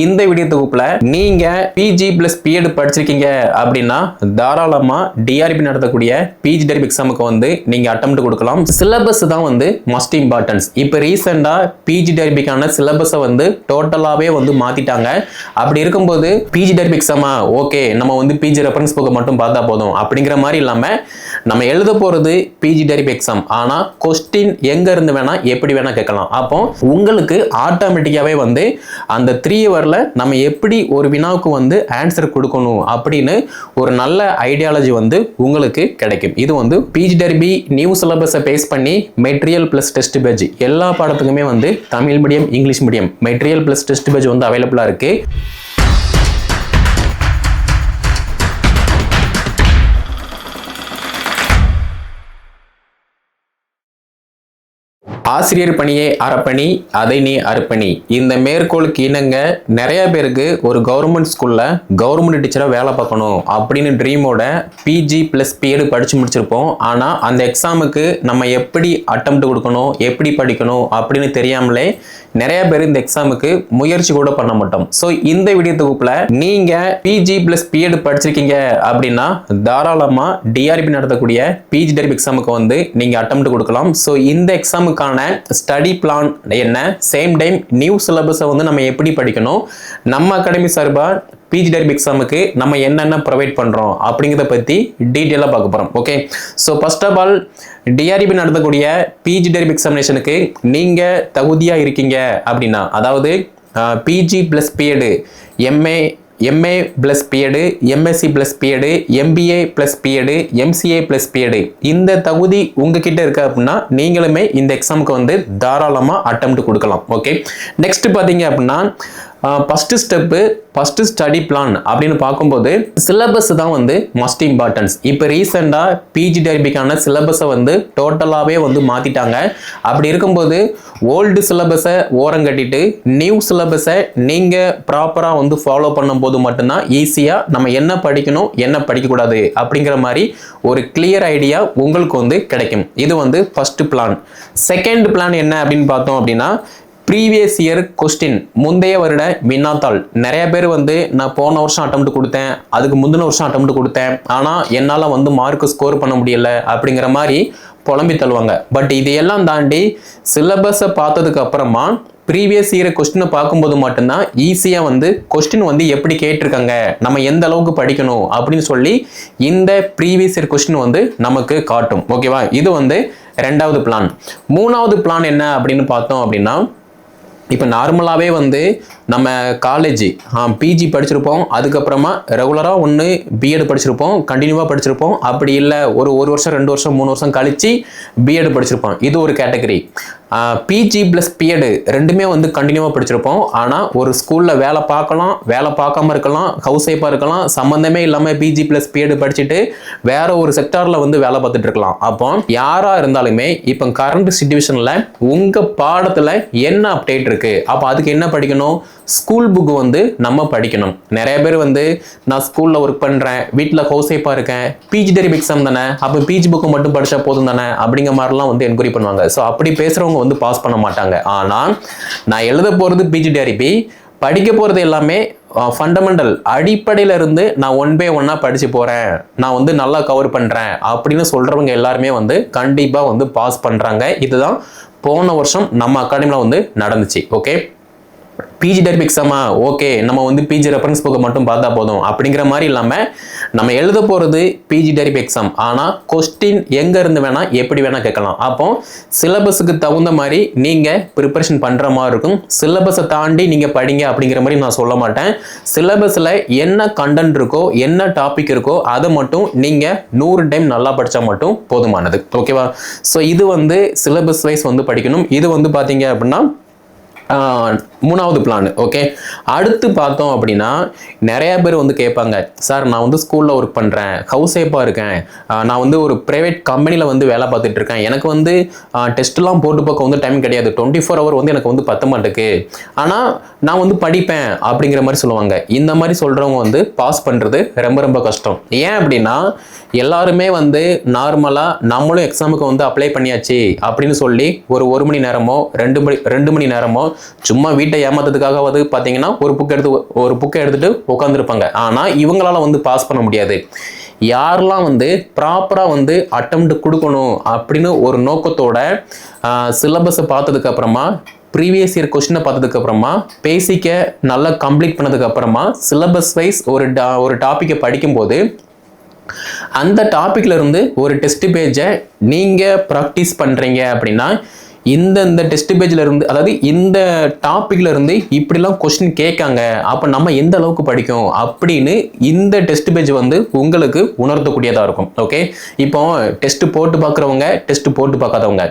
இந்த வீடியோ தொகுப்புல நீங்க PG plus BEd படிச்சிருக்கீங்க அப்படின்னா தாராளமா டிஆர்பி நடத்தக்கூடிய பிஜி டெரிப் எக்ஸாமுக்கு வந்து நீங்க அட்டம் கொடுக்கலாம். சிலபஸ் தான் வந்து மஸ்ட் இம்பார்ட்டன்ஸ் இப்போ ரீசெண்டா பிஜி டெரிபிக்கான சிலபஸை வந்து டோட்டலாவே வந்து மாத்திட்டாங்க. அப்படி இருக்கும்போது பிஜி டெரிப் எக்ஸாமா ஓகே நம்ம வந்து பிஜி ரெஃபரன்ஸ் புக்கை மட்டும் பார்த்தா போதும். அப்படிங்கிற மாதிரி இல்லாம நம்ம எழுத போறது பிஜி டெரிப் எக்ஸாம் ஆனா கொஸ்டின் எங்க இருந்து வேணா எப்படி வேணா கேட்கலாம். அப்போ உங்களுக்கு ஆட்டோமேட்டிக்காவே வந்து அந்த த்ரீ பேப்பரில் நம்ம எப்படி ஒரு வினாவுக்கு வந்து ஆன்சர் கொடுக்கணும் அப்படின்னு ஒரு நல்ல ஐடியாலஜி வந்து உங்களுக்கு கிடைக்கும். இது வந்து பிஜி டெர்பி நியூ சிலபஸை பேஸ் பண்ணி மெட்டீரியல் ப்ளஸ் டெஸ்ட் பேஜ் எல்லா பாடத்துக்குமே வந்து Tamil medium English medium material plus test page வந்து அவைலபிளாக இருக்குது ஆசிரியர் பணியை அறப்பணி அதை நீ அர்ப்பணி இந்த மேற்கோளுக்கு இணங்க நிறைய பேருக்கு ஒரு கவர்மெண்ட் ஸ்கூலில் கவர்மெண்ட் டீச்சராக வேலை பார்க்கணும் அப்படின்னு ட்ரீமோட பிஜி ப்ளஸ் பிஎட் படித்து முடிச்சிருப்போம். ஆனால் அந்த எக்ஸாமுக்கு நம்ம எப்படி அட்டம் கொடுக்கணும் எப்படி படிக்கணும் அப்படின்னு தெரியாமலே நிறைய பேர் இந்த எக்ஸாமுக்கு முயற்சி கூட பண்ண மாட்டோம். ஸோ இந்த வீடியோ தொகுப்பில் நீங்கள் பிஜி ப்ளஸ் பிஎட் படிச்சிருக்கீங்க அப்படின்னா தாராளமாக டிஆர்பி நடத்தக்கூடிய பிஜி டெர்பி எக்ஸாமுக்கு வந்து நீங்கள் அட்டம் கொடுக்கலாம். ஸோ இந்த எக்ஸாமுக்கான ஸ்டடி பிளான் என்ன? சேம் டைம் நியூ சிலபஸை வந்து நம்ம எப்படி படிக்கணும்? நம்ம அகாடமி சார்பாக பிஜி டெரிப் எக்ஸாமுக்கு நம்ம என்னென்ன ப்ரொவைட் பண்ணுறோம் அப்படிங்கிறத பற்றி டீட்டெயிலாக பார்க்க போகிறோம் okay so first of all TRB நடத்தக்கூடிய பிஜி டெரிப் எக்ஸாமினேஷனுக்கு நீங்கள் தகுதியாக இருக்கீங்க அப்படின்னா அதாவது PG plus BEd MA MA plus BEd MSc plus BEd MBA plus BEd MCA plus BEd இந்த தகுதி உங்ககிட்ட இருக்கு அப்படின்னா நீங்களுமே இந்த எக்ஸாமுக்கு வந்து தாராளமாக அட்டம் கொடுக்கலாம் ஓகே நெக்ஸ்ட் பார்த்தீங்க அப்படின்னா first step first study plan அப்படின்னு பார்க்கும்போது சிலபஸ் தான் வந்து மஸ்ட் இம்பார்ட்டன்ஸ் இப்போ ரீசெண்டாக பிஜி டெர்பிக்கான சிலபஸை வந்து டோட்டலாகவே வந்து மாற்றிட்டாங்க அப்படி இருக்கும்போது ஓல்டு சிலபஸை ஓரம் கட்டிட்டு நியூ சிலபஸை நீங்கள் ப்ராப்பராக வந்து ஃபாலோ பண்ணும்போது மட்டும்தான் ஈஸியாக நம்ம என்ன படிக்கணும் என்ன படிக்கக்கூடாது அப்படிங்கிற மாதிரி ஒரு கிளியர் ஐடியா உங்களுக்கு வந்து கிடைக்கும். இது வந்து ஃபஸ்ட்டு பிளான் செகண்ட் பிளான் என்ன அப்படின்னு பார்த்தோம் அப்படின்னா ப்ரீவியஸ் இயர் கொஸ்டின் முந்தைய வருட வினாத்தாள் நிறைய பேர் வந்து நான் போன வருஷம் அட்டம்ப்ட் கொடுத்தேன். அதுக்கு முந்தின வருஷம் அட்டம்ப்ட் கொடுத்தேன். ஆனால் என்னால் வந்து மார்க் ஸ்கோர் பண்ண முடியல. அப்படிங்கிற மாதிரி புலம்பி தள்ளுவாங்க. பட் இதையெல்லாம் தாண்டி சிலபஸை பார்த்ததுக்கு அப்புறமா ப்ரீவியஸ் இயர் கொஸ்டினை பார்க்கும்போது மட்டும்தான் ஈஸியாக வந்து கொஸ்டின் வந்து எப்படி கேட்டிருக்காங்க? நம்ம எந்த அளவுக்கு படிக்கணும்? அப்படின்னு சொல்லி இந்த ப்ரீவியஸ் இயர் கொஸ்டின் வந்து நமக்கு காட்டும். ஓகேவா இது வந்து ரெண்டாவது பிளான் மூணாவது பிளான் என்ன அப்படின்னு பார்த்தோம் அப்படின்னா இப்போ நார்மலாகவே வந்து நம்ம காலேஜ் பிஜி படிச்சிருப்போம். அதுக்கப்புறமா ரெகுலராக ஒன்று பிஎட் படிச்சிருப்போம். கண்டினியூவாக படிச்சிருப்போம். அப்படி இல்லை ஒரு ஒரு வருஷம் ரெண்டு வருஷம் மூணு வருஷம் கழித்து பிஎட் படிச்சிருப்போம். இது ஒரு கேட்டகரி பிஜி ப்ளஸ் பிஎட் ரெண்டுமே வந்து கண்டினியூவாக படிச்சிருப்போம். ஆனால் ஒரு ஸ்கூலில் வேலை பார்க்கலாம் வேலை பார்க்காம இருக்கலாம் ஹவுஸ் ஒய்ஃபாக இருக்கலாம் சம்மந்தமே இல்லாமல் பிஜி ப்ளஸ் பிஎட் படிச்சுட்டு வேற ஒரு செக்டாரில் வந்து வேலை பார்த்துட்டு இருக்கலாம். அப்போ யாராக இருந்தாலுமே இப்போ கரண்ட் சுச்சுவேஷனில் உங்கள் பாடத்தில் என்ன அப்டேட் இருக்குது அப்போ அதுக்கு என்ன படிக்கணும்? ஸ்கூல் புக் வந்து நம்ம படிக்கணும். நிறைய பேர் வந்து நான் ஸ்கூலில் ஒர்க் பண்ணுறேன் வீட்டில் ஹவுஸ் ஒய்ஃபாக இருக்கேன் பிஜி டெரிப் எக்ஸாம் தானே அப்போ பிஜி புக்கு மட்டும் படித்தா போதும் தானே அப்படிங்கிற மாதிரிலாம் வந்து என்கொயரி பண்ணுவாங்க. ஸோ அப்படி பேசுகிறவங்க வந்து பாஸ் பண்ண மாட்டாங்க. ஆனால் நான் எழுத போகிறது பிஜி டெரிபி படிக்க போகிறது எல்லாமே ஃபண்டமெண்டல் அடிப்படையில இருந்து நான் ஒன் பை ஒன்னாக படித்து போகிறேன் நான் வந்து நல்லா கவர் பண்ணுறேன் அப்படின்னு சொல்கிறவங்க எல்லாருமே வந்து கண்டிப்பாக வந்து பாஸ் பண்ணுறாங்க இதுதான் போன வருஷம் நம்ம அகாடமியில் வந்து நடந்துச்சு. ஓகே பிஜி டெர்ப் எக்ஸாமா ஓகே நம்ம வந்து பிஜி ரெஃபரன்ஸ் புக்கை மட்டும் பார்த்தா போதும். அப்படிங்கிற மாதிரி இல்லாமல் நம்ம எழுத போகிறது பிஜி டெரிப் எக்ஸாம் ஆனால் கொஸ்டின் எங்கே இருந்து வேணால் எப்படி வேணால் கேட்கலாம். அப்போ சிலபஸுக்கு தகுந்த மாதிரி நீங்கள் ப்ரிப்பரேஷன் பண்ணுற மாதிரி இருக்கும். சிலபஸை தாண்டி நீங்கள் படிங்க அப்படிங்கிற மாதிரி நான் சொல்ல மாட்டேன். சிலபஸில் என்ன கண்டென்ட் இருக்கோ என்ன டாபிக் இருக்கோ அதை மட்டும் நீங்கள் நூறு டைம் நல்லா படித்தா மட்டும் போதுமானது. ஓகேவா ஸோ இது வந்து சிலபஸ் வைஸ் வந்து படிக்கணும். இது வந்து பார்த்தீங்க அப்படின்னா மூணாவது பிளான் ஓகே அடுத்து பார்த்தோம் அப்படின்னா நிறையா பேர் வந்து கேட்பாங்க சார் நான் வந்து ஸ்கூலில் ஒர்க் பண்ணுறேன் ஹவுஸ் ஒய்ஃபாக இருக்கேன். நான் வந்து ஒரு ப்ரைவேட் கம்பெனியில் வந்து வேலை பார்த்துட்டு இருக்கேன். எனக்கு வந்து டெஸ்ட்லாம் போட்டு பார்க்க வந்து டைம் கிடையாது. டுவெண்ட்டி ஃபோர் ஹவர் வந்து எனக்கு வந்து பத்த மாட்டேக்கு. ஆனால் நான் வந்து படிப்பேன் அப்படிங்கிற மாதிரி சொல்லுவாங்க. இந்த மாதிரி சொல்கிறவங்க வந்து பாஸ் பண்ணுறது ரொம்ப ரொம்ப கஷ்டம். ஏன் அப்படின்னா எல்லாருமே வந்து நார்மலாக நம்மளும் எக்ஸாமுக்கு வந்து அப்ளை பண்ணியாச்சு அப்படின்னு சொல்லி ஒரு ஒரு மணி நேரமோ ரெண்டு மணி ரெண்டு மணி நேரமோ சும்மா வீட்டை ஏமாத்துறதுக்காகவது பார்த்தீங்கன்னா ஒரு புக் எடுத்து ஒரு புக்கை எடுத்துகிட்டு உட்காந்துருப்பாங்க ஆனால் இவங்களால வந்து பாஸ் பண்ண முடியாது. யாரெல்லாம் வந்து ப்ராப்பராக வந்து அட்டம்ப்ட் கொடுக்கணும் அப்படின்னு ஒரு நோக்கத்தோட சிலபஸை பார்த்ததுக்கப்புறமா ப்ரீவியஸ் இயர் கொஷினை பார்த்ததுக்கப்புறமா பேசிக்கை நல்லா கம்ப்ளீட் பண்ணதுக்கப்புறமா சிலபஸ் வைஸ் ஒரு டா- ஒரு டாப்பிக்கை படிக்கும்போது அந்த டாப்பிக்கில் இருந்து ஒரு டெஸ்ட் பேஜை நீங்கள் ப்ராக்டிஸ் பண்ணுறீங்க அப்படின்னா இந்த இந்த டெஸ்ட் பேஜ்ல இருந்து அதாவது இந்த டாப்பிக்கில் இருந்து இப்படிலாம் கொஸ்டின் கேட்காங்க. அப்போ நம்ம எந்த அளவுக்கு படிக்கும்? அப்படின்னு இந்த டெஸ்ட் பேஜ் வந்து உங்களுக்கு உணர்த்தக்கூடியதாக இருக்கும். ஓகே இப்போ டெஸ்ட் போட்டு பார்க்குறவங்க டெஸ்ட் போட்டு பார்க்காதவங்க.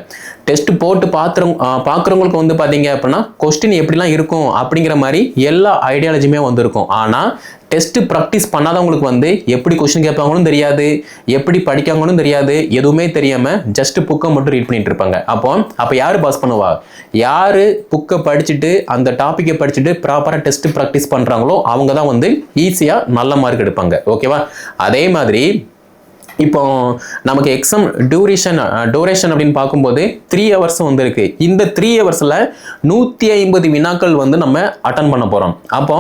டெஸ்ட் போட்டு பார்க்குறவங்க பார்க்குறவங்களுக்கு வந்து பார்த்தீங்க அப்படின்னா கொஸ்டின் எப்படிலாம் இருக்கும்? அப்படிங்கிற மாதிரி எல்லா ஐடியாலஜியுமே வந்துருக்கும். ஆனால் டெஸ்ட்டு ப்ராக்டிஸ் பண்ணாதவங்களுக்கு வந்து எப்படி கொஸ்டின் கேட்பாங்களும் தெரியாது எப்படி படிக்காங்களும் தெரியாது எதுவுமே தெரியாமல் ஜஸ்ட் புக்கை மட்டும் ரீட் பண்ணிட்டு இருப்பாங்க. அப்போ அப்போ யார் பாஸ் பண்ணுவா? யார் புக்கை படிச்சுட்டு அந்த டாப்பிக்கை படிச்சுட்டு ப்ராப்பராக டெஸ்ட் ப்ராக்டிஸ் பண்ணுறாங்களோ அவங்க தான் வந்து ஈஸியாக நல்ல மார்க் எடுப்பாங்க. ஓகேவா அதே மாதிரி இப்போ நமக்கு எக்ஸாம் டியூரேஷன் டூரேஷன் அப்படின்னு பார்க்கும்போது த்ரீ ஹவர்ஸ் வந்துருக்கு. இந்த த்ரீ ஹவர்ஸில் நூற்றி ஐம்பது வினாக்கள் வந்து நம்ம அட்டன் பண்ண போகிறோம் அப்போ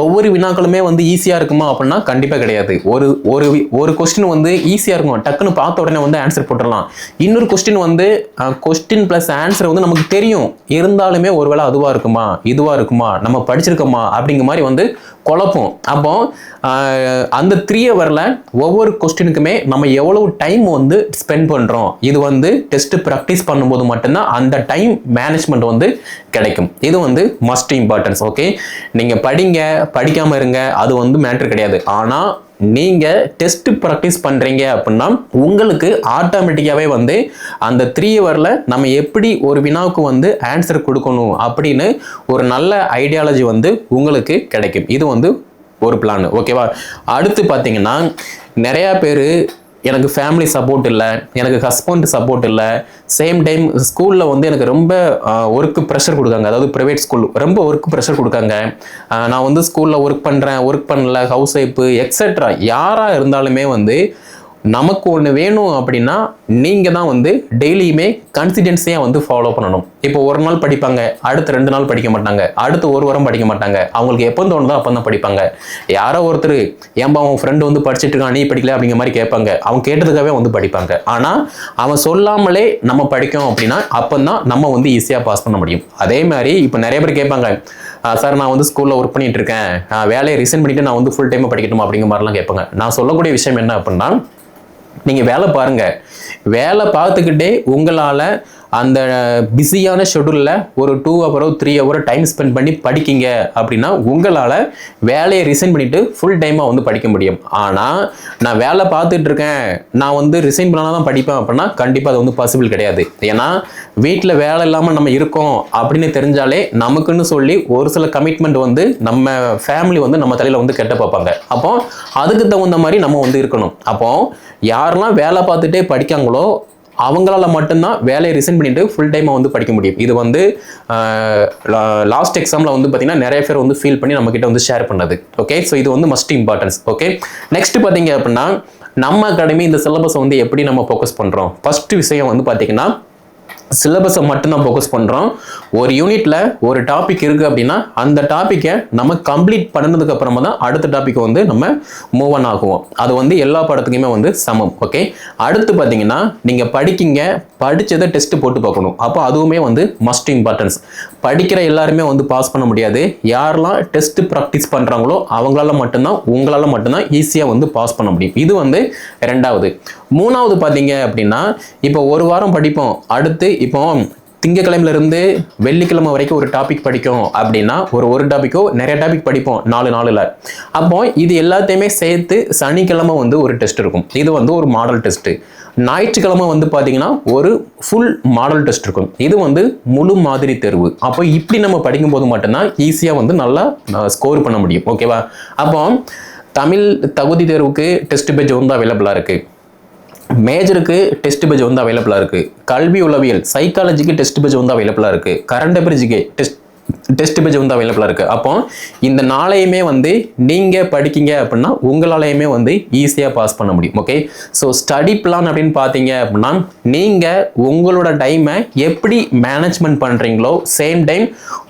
ஒவ்வொரு வினாக்களுமே வந்து ஈஸியாக இருக்குமா அப்படின்னா கண்டிப்பாக கிடையாது. ஒரு ஒரு ஒரு கொஸ்டின் வந்து ஈஸியாக இருக்கும்? டக்குன்னு பார்த்த உடனே வந்து ஆன்சர் போட்டுடலாம். இன்னொரு கொஸ்டின் வந்து கொஸ்டின் ப்ளஸ் ஆன்சர் வந்து நமக்கு தெரியும். இருந்தாலுமே ஒருவேளை அதுவாக இருக்குமா? இதுவாக இருக்குமா? நம்ம படிச்சிருக்கோமா? அப்படிங்கிற மாதிரி வந்து குழப்பம். அப்போ அந்த த்ரீ ஹவரில் ஒவ்வொரு கொஸ்டினுக்குமே நம்ம எவ்வளவு டைம் வந்து ஸ்பெண்ட் பண்ணுறோம் இது வந்து டெஸ்ட் ப்ராக்டிஸ் பண்ணும்போது மட்டும்தான் அந்த டைம் மேனேஜ்மெண்ட் வந்து கிடைக்கும். இது வந்து மஸ்ட் இம்பார்ட்டன்ஸ் ஓகே நீங்கள் படிங்க படிக்காமல் இருங்க அது வந்து மேட்ரு கிடையாது. ஆனால் நீங்கள் டெஸ்ட் ப்ராக்டிஸ் பண்ணுறீங்க அப்படின்னா உங்களுக்கு ஆட்டோமேட்டிக்காகவே வந்து அந்த த்ரீ ஹவரில் நம்ம எப்படி ஒரு வினாவுக்கு வந்து ஆன்சர் கொடுக்கணும் அப்படின்னு ஒரு நல்ல ஐடியாலஜி வந்து உங்களுக்கு கிடைக்கும். இது வந்து ஒரு பிளான் ஓகேவா அடுத்து பார்த்தீங்கன்னா நிறையா பேர் எனக்கு ஃபேமிலி சப்போர்ட் இல்லை எனக்கு ஹஸ்பண்ட் சப்போர்ட் இல்லை. சேம் டைம் ஸ்கூலில் வந்து எனக்கு ரொம்ப ஒர்க்கு ப்ரெஷர் கொடுக்காங்க. அதாவது ப்ரைவேட் ஸ்கூல் ரொம்ப ஒர்க் ப்ரெஷர் கொடுக்காங்க. நான் வந்து ஸ்கூலில் ஒர்க் பண்ணுறேன் ஒர்க் பண்ணல ஹவுஸ் ஒய்ஃபு எக்ஸெட்ரா யாராக இருந்தாலுமே வந்து நமக்கு ஒன்று வேணும் அப்படின்னா நீங்கள் தான் வந்து டெய்லியுமே கன்சிடென்சியாக வந்து ஃபாலோ பண்ணணும். இப்போ ஒரு நாள் படிப்பாங்க அடுத்த ரெண்டு நாள் படிக்க மாட்டாங்க அடுத்து ஒரு வாரம் படிக்க மாட்டாங்க. அவங்களுக்கு எப்போ தோணுதோ அப்போ தான் படிப்பாங்க. யாரோ ஒருத்தர் ஏன்பா அவன் ஃப்ரெண்டு வந்து படிச்சிட்டு இருக்கான் நீ படிக்கல அப்படிங்கிற மாதிரி கேட்பாங்க. அவன் கேட்டதுக்காகவே வந்து படிப்பாங்க. ஆனால் அவன் சொல்லாமலே நம்ம படிக்கோம் அப்படின்னா அப்போ தான் நம்ம வந்து ஈஸியாக பாஸ் பண்ண முடியும். அதே மாதிரி இப்போ நிறைய பேர் கேட்பாங்க சார் நான் வந்து ஸ்கூலில் ஒர்க் பண்ணிட்டு இருக்கேன். வேலையை ரிசைன் பண்ணிட்டு நான் வந்து ஃபுல் டைம் படிக்கட்டுமா? அப்படிங்கிற மாதிரிலாம் கேட்பாங்க. நான் சொல்லக்கூடிய விஷயம் என்ன அப்படின்னா நீங்கள் வேலை பாருங்க. வேலை பார்த்துக்கிட்டே உங்களால் அந்த பிஸியான ஷெடியூலில் ஒரு டூ ஹவரோ த்ரீ ஹவரோ டைம் ஸ்பெண்ட் பண்ணி படிக்கீங்க அப்படின்னா உங்களால் வேலையை ரிசைன் பண்ணிவிட்டு ஃபுல் டைமாக வந்து படிக்க முடியும். ஆனால் நான் வேலை பார்த்துட்டு இருக்கேன் நான் வந்து ரிசைன் பண்ணால் தான் படிப்பேன் அப்படின்னா கண்டிப்பாக அது வந்து பாசிபிள் கிடையாது. ஏன்னா வீட்டில் வேலை இல்லாமல் நம்ம இருக்கோம் அப்படின்னு தெரிஞ்சாலே நமக்குன்னு சொல்லி ஒரு சில கமிட்மெண்ட் வந்து நம்ம ஃபேமிலி வந்து நம்ம தலையில் வந்து கெட்ட பார்ப்பாங்க. அப்போ அதுக்கு தகுந்த மாதிரி நம்ம வந்து இருக்கணும். அப்போ யாரெல்லாம் வேலை பார்த்துட்டே படிக்காங்களோ அவங்களால மட்டும்தான் வேலையை ரிசைன் பண்ணிட்டு ஃபுல் டைமாக வந்து படிக்க முடியும். இது வந்து லாஸ்ட் எக்ஸாமில் வந்து பார்த்தீங்கன்னா நிறைய பேர் வந்து ஃபீல் பண்ணி நம்மக்கிட்ட வந்து ஷேர் பண்ணது. ஓகே ஸோ இது வந்து மஸ்ட் இம்பார்ட்டன்ஸ் ஓகே நெக்ஸ்ட் பார்த்தீங்க அப்படின்னா நம்ம அகாடமி இந்த சிலபஸை வந்து எப்படி நம்ம ஃபோக்கஸ் பண்ணுறோம் ஃபர்ஸ்ட் விஷயம் வந்து பார்த்தீங்கன்னா சிலபஸை மட்டும்தான் ஃபோக்கஸ் பண்ணுறோம் ஒரு யூனிட்டில் ஒரு டாபிக் இருக்குது அப்படின்னா அந்த டாப்பிக்கை நம்ம கம்ப்ளீட் பண்ணதுக்கு அப்புறமா தான் அடுத்த டாபிக் வந்து நம்ம மூவ் ஆன் ஆகுவோம். அது வந்து எல்லா படத்துக்குமே வந்து சமம் ஓகே அடுத்து பார்த்தீங்கன்னா நீங்கள் படிக்கிங்க படித்ததை டெஸ்ட் போட்டு பார்க்கணும். அப்போ அதுவுமே வந்து மஸ்ட் இம்பார்ட்டன்ஸ் படிக்கிற எல்லாருமே வந்து பாஸ் பண்ண முடியாது. யாரெல்லாம் டெஸ்ட் ப்ராக்டிஸ் பண்ணுறாங்களோ அவங்களால மட்டும்தான் உங்களால் மட்டும்தான் ஈஸியாக வந்து பாஸ் பண்ண முடியும். இது வந்து ரெண்டாவது மூணாவது பார்த்தீங்க அப்படின்னா இப்போ ஒரு வாரம் படிப்போம். அடுத்து இப்போ திங்கக்கிழமையிலிருந்து வெள்ளிக்கிழமை வரைக்கும் ஒரு டாபிக் படிக்கும் அப்படின்னா ஒரு ஒரு டாப்பிக்கோ நிறைய டாபிக் படிப்போம் நாலு நாளில் அப்போ இது எல்லாத்தையுமே சேர்த்து சனிக்கிழமை வந்து ஒரு டெஸ்ட் இருக்கும். இது வந்து ஒரு மாடல் டெஸ்ட்டு ஞாயிற்றுக்கிழமை வந்து பார்த்தீங்கன்னா ஒரு ஃபுல் மாடல் டெஸ்ட் இருக்கும். இது வந்து முழு மாதிரி தேர்வு. அப்போ இப்படி நம்ம படிக்கும்போது மட்டும்தான் ஈஸியாக வந்து நல்லா ஸ்கோர் பண்ண முடியும். ஓகேவா அப்போ தமிழ் தகுதி தேர்வுக்கு டெஸ்ட் பேஜ் வந்து அவைலபிளாக இருக்குது மேஜருக்கு டெஸ்ட் பேஜ் வந்து அவைலபிளாக இருக்குது கல்வி உளவியல் சைக்காலஜிக்கு டெஸ்ட் பேஜ் வந்து அவைலபிளாக இருக்குது கரண்ட் அஃபேர்ஸுக்கு டெஸ்ட் டெஸ்ட் பேஜ் வந்து அவைலபிளாக இருக்குது அப்போ இந்த நாளையுமே வந்து நீங்கள் படிக்கீங்க அப்படின்னா உங்களாலையுமே வந்து ஈஸியாக பாஸ் பண்ண முடியும். ஓகே ஸோ ஸ்டடி பிளான் அப்படின்னு பார்த்தீங்க அப்படின்னா நீங்கள் உங்களோட டைமை எப்படி மேனேஜ்மெண்ட் பண்ணுறீங்களோ சேம் டைம்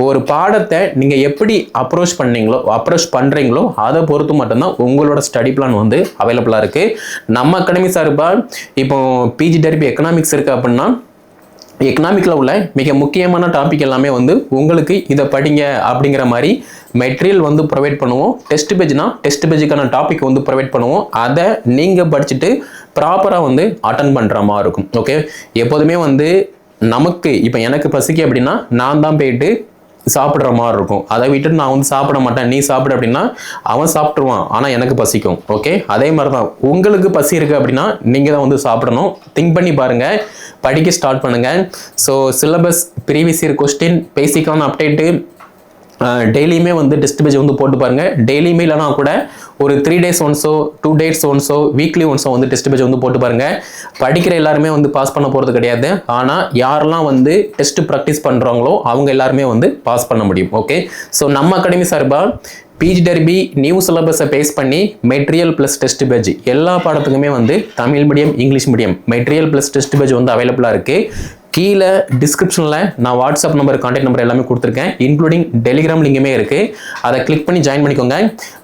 ஒரு பாடத்தை நீங்கள் எப்படி அப்ரோச் பண்ணீங்களோ அப்ரோச் பண்ணுறீங்களோ அதை பொறுத்து மட்டும்தான் உங்களோட ஸ்டடி பிளான் வந்து அவைலபிளாக இருக்குது நம்ம அகாடமி சார்பாக இப்போ பிஜி டெரிபி எக்கனாமிக்ஸ் இருக்குது அப்படின்னா எக்கனாமிக்கில் உள்ள மிக முக்கியமான டாபிக் எல்லாமே வந்து உங்களுக்கு இதை படிங்க அப்படிங்கிற மாதிரி மெட்டீரியல் வந்து ப்ரொவைட் பண்ணுவோம். டெஸ்ட் பேஜ்னா டெஸ்ட் பேஜுக்கான டாபிக் வந்து ப்ரொவைட் பண்ணுவோம். அதை நீங்கள் படிச்சுட்டு ப்ராப்பராக வந்து அட்டன் பண்ணுற மாதிரி இருக்கும். ஓகே எப்போதுமே வந்து நமக்கு இப்போ எனக்கு பசிக்கு அப்படின்னா நான் தான் போயிட்டு சாப்பிட்ற மாதிரி இருக்கும். அதை விட்டுட்டு நான் வந்து சாப்பிட மாட்டேன். நீ சாப்பிடு அப்படின்னா அவன் சாப்பிட்ருவான் ஆனால் எனக்கு பசிக்கும். ஓகே அதே மாதிரி தான் உங்களுக்கு பசி இருக்குது அப்படின்னா நீங்கள் தான் வந்து சாப்பிடணும். திங்க் பண்ணி பாருங்கள் படிக்க ஸ்டார்ட் பண்ணுங்கள் so syllabus previous year question பேசிக்கான அப்டேட்டு டெய்லியுமே வந்து டெஸ்ட் பேஜ் வந்து போட்டு பாருங்கள் டெய்லியுமே இல்லைனா கூட ஒரு த்ரீ டேஸ் ஒன்ஸோ டூ டேஸ் ஒன்ஸோ வீக்லி ஒன்ஸோ வந்து டெஸ்ட் பேஜ் வந்து போட்டு பாருங்கள் படிக்கிற எல்லாருமே வந்து பாஸ் பண்ண போகிறது கிடையாது. ஆனால் யாரெல்லாம் வந்து டெஸ்ட் ப்ராக்டிஸ் பண்ணுறாங்களோ அவங்க எல்லாருமே வந்து பாஸ் பண்ண முடியும். ஓகே ஸோ நம்ம அகாடமி சார்பாக பிஜி டெர்பி நியூ சிலபஸை பேஸ் பண்ணி மெட்டீரியல் ப்ளஸ் டெஸ்ட் பேஜ் எல்லா பாடத்துக்குமே வந்து Tamil medium English medium material plus test page வந்து அவைலபிளாக இருக்குது கீழே டிஸ்கிரிப்ஷனில் நான் வாட்ஸ்அப் நம்பர் கான்டாக்ட் நம்பர் எல்லாமே கொடுத்துருக்கேன். இன்க்ளூடிங் டெலிகிராம் லிங்குமே இருக்குது அதை கிளிக் பண்ணி ஜாயின் பண்ணிக்கோங்க.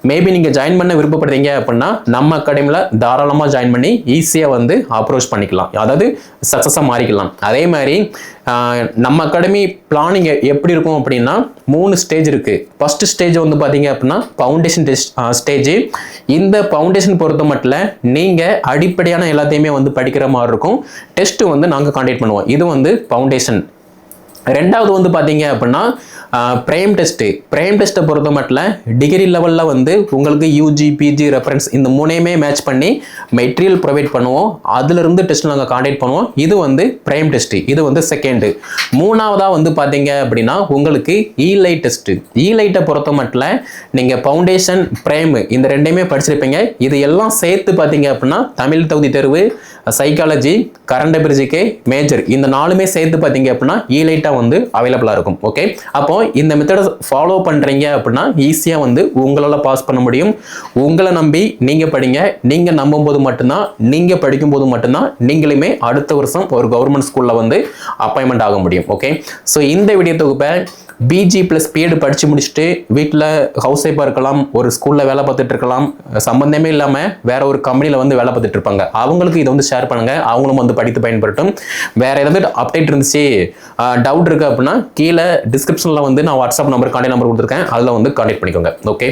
மேபி நீங்கள் ஜாயின் பண்ண விருப்பப்படுறீங்க அப்படின்னா நம்ம அகாடமியில் தாராளமாக ஜாயின் பண்ணி ஈஸியாக வந்து அப்ரோச் பண்ணிக்கலாம். அதாவது சக்ஸஸாக மாறிக்கலாம். அதே மாதிரி நம்ம அகாடமி பிளானிங் எப்படி இருக்கும் அப்படின்னா மூணு ஸ்டேஜ் இருக்குது ஃபஸ்ட்டு ஸ்டேஜ் வந்து பார்த்தீங்க அப்படின்னா ஃபவுண்டேஷன் டெஸ்ட் ஸ்டேஜ் இந்த ஃபவுண்டேஷன் பொறுத்த மட்டும் நீங்கள் அடிப்படையான எல்லாத்தையுமே வந்து படிக்கிற மாதிரி இருக்கும். டெஸ்ட்டு வந்து நாங்கள் கான்டாக்ட் பண்ணுவோம். இது வந்து ஃபவுண்டேஷன் ரெண்டாவது வந்து பார்த்தீங்க அப்படின்னா ப்ரைம் டெஸ்ட்டு ப்ரைம் டெஸ்ட்டை பொறுத்த மட்டும் டிகிரி லெவலில் வந்து உங்களுக்கு யூஜி பிஜி ரெஃபரன்ஸ் இந்த மூணையுமே மேட்ச் பண்ணி மெட்டீரியல் ப்ரொவைட் பண்ணுவோம். அதிலிருந்து டெஸ்ட் நாங்கள் காண்டாக்ட் பண்ணுவோம். இது வந்து ப்ரைம் டெஸ்ட்டு இது வந்து செகண்டு மூணாவதாக வந்து பார்த்தீங்க அப்படின்னா உங்களுக்கு இலைட் டெஸ்ட்டு இலைட்டை பொறுத்த மட்டும் நீங்கள் ஃபவுண்டேஷன் ப்ரைமு இந்த ரெண்டையுமே படிச்சிருப்பீங்க. இது எல்லாம் சேர்த்து பார்த்தீங்க அப்படின்னா தமிழ் தகுதி தேர்வு சைக்காலஜி கரண்ட் அபிரிஜிக்கு மேஜர் இந்த நாலுமே சேர்த்து பார்த்தீங்க அப்படின்னா ஈலைட்டாக வந்து அவைலபிளாக இருக்கும் ஓகே அப்போ இந்த மெத்தடை ஃபாலோ பண்ணுறீங்க அப்படின்னா ஈஸியாக வந்து உங்களால் பாஸ் பண்ண முடியும். உங்களை நம்பி நீங்கள் படிங்க. நீங்கள் நம்பும்போது மட்டும்தான் நீங்கள் படிக்கும்போது மட்டும்தான் நீங்களுமே அடுத்த வருஷம் ஒரு கவர்மெண்ட் ஸ்கூலில் வந்து அப்பாயின்மெண்ட் ஆக முடியும் ஓகே ஸோ இந்த வீடியோ தொகுப்பை பிஜி ப்ளஸ் பிஎட் படித்து முடிச்சுட்டு வீட்டில் ஹவுஸ் ஒய்ஃபாக இருக்கலாம் ஒரு ஸ்கூலில் வேலை பார்த்துட்டு இருக்கலாம் சம்மந்தமே இல்லாமல் வேற ஒரு கம்பெனியில் வந்து வேலை பார்த்துட்டு இருப்பாங்க. அவங்களுக்கு இதை வந்து ஷேர் பண்ணுங்க. அவங்களும் வந்து படித்து பயன்படுத்தும். வேற ஏதாவது அப்டேட் இருந்துச்சு டவுட் இருக்கு அப்படின்னா கீழே டிஸ்கிரிப்ஷனில் வந்து நான் வாட்ஸ்அப் நம்பர் கான்டாக்ட் நம்பர் கொடுத்துருக்கேன். அதில் வந்து கான்டாக்ட் பண்ணிக்கோங்க. ஓகே